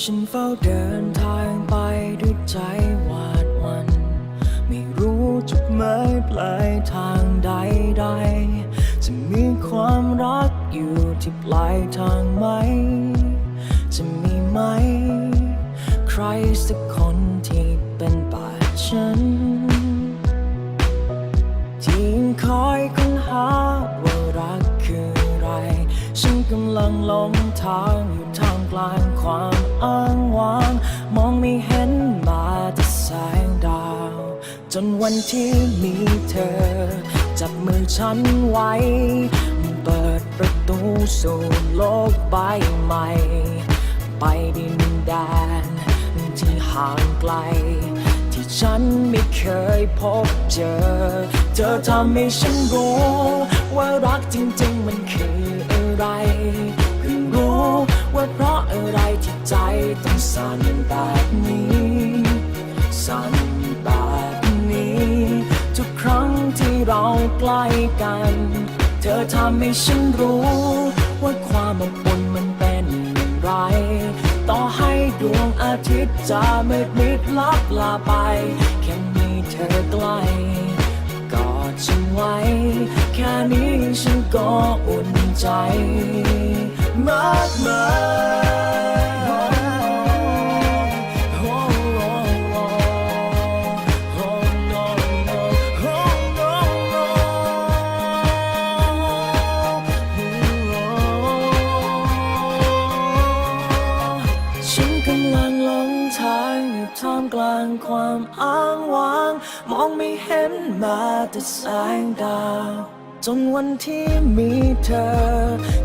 ฉันเฝ้าเดินทางไปด้วยใจหวาดวัน ไม่รู้จุดหมายปลายทางใดๆ จะมีความรักอยู่ที่ปลายทางไหม จะมีไหม ใครสักคนที่เป็นป่าฉัน ไรฉันกำลังหลงทางอยู่ทามกลางความอ้างว้าง มองไม่เห็นมาแต่แสงดาว จนวันที่มีเธอ จับมือฉันไว้ เปิดประตูสู่โลกใบใหม่ ไปดินแดนที่ห่างไกล ฉันไม่เคยพบเจอ เธอทำให้ฉันรู้ ว่ารักจริงๆมันคืออะไรเพิ่งรู้ว่าเพราะอะไรที่ใจต้องสั่นแบบนี้ สั่นแบบนี้ ทุกครั้งที่เราใกล้กัน เธอทำให้ฉันรู้ ว่าความอบอุ่นมันเป็นอย่างไร ต่อให้ดวงอาทิตย์จะมืดมิดลับลาไป แค่มีเธอใกล้กอดฉันไว้ แค่นี้ฉันก็อุ่นใจ มากมาย ท่ามกลางความอ้างว้าง มองไม่เห็นมาแต่แสงดาวจนวันที่มีเธอ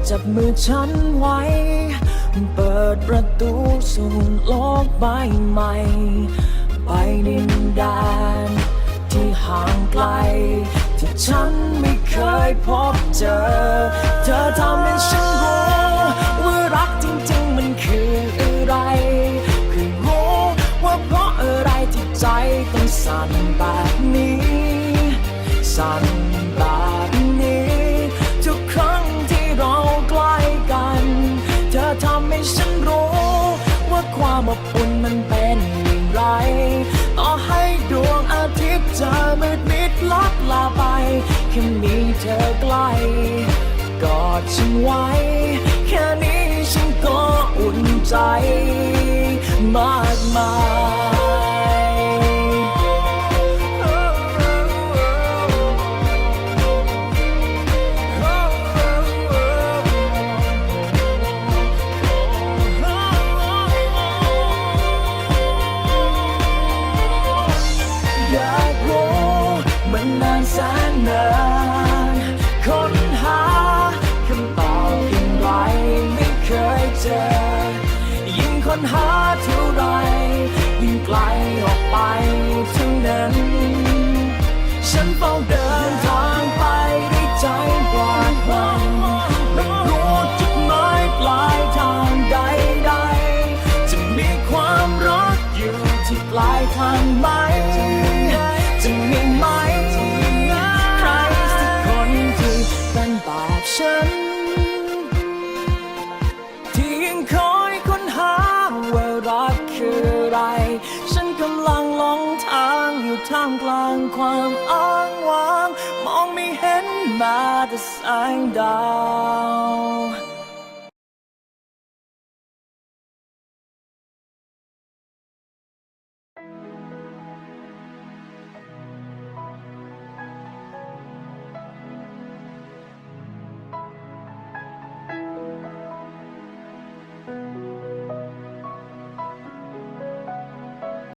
จับมือฉันไว้ เปิดประตูสู่โลกใบใหม่ ไปดินแดนที่ห่างไกล ที่ฉันไม่เคยพบเจอ เธอทำให้ฉันรู้ ที่ใจต้องสั่นแบบนี้ สั่นแบบนี้ ทุกครั้งที่เราใกล้กัน เธอทำให้ฉันรู้ ว่าความอบอุ่นมันเป็นอย่างไรต่อให้ดวงอาทิตย์จะมืดมิดลับลาไปแค่มีเธอใกล้กอดฉันไว้ แค่นี้ฉันก็อุ่นใจ มากมายอย ท่ามกลางความอ้างว้าง มองไม่เห็นมาแต่แสงดาว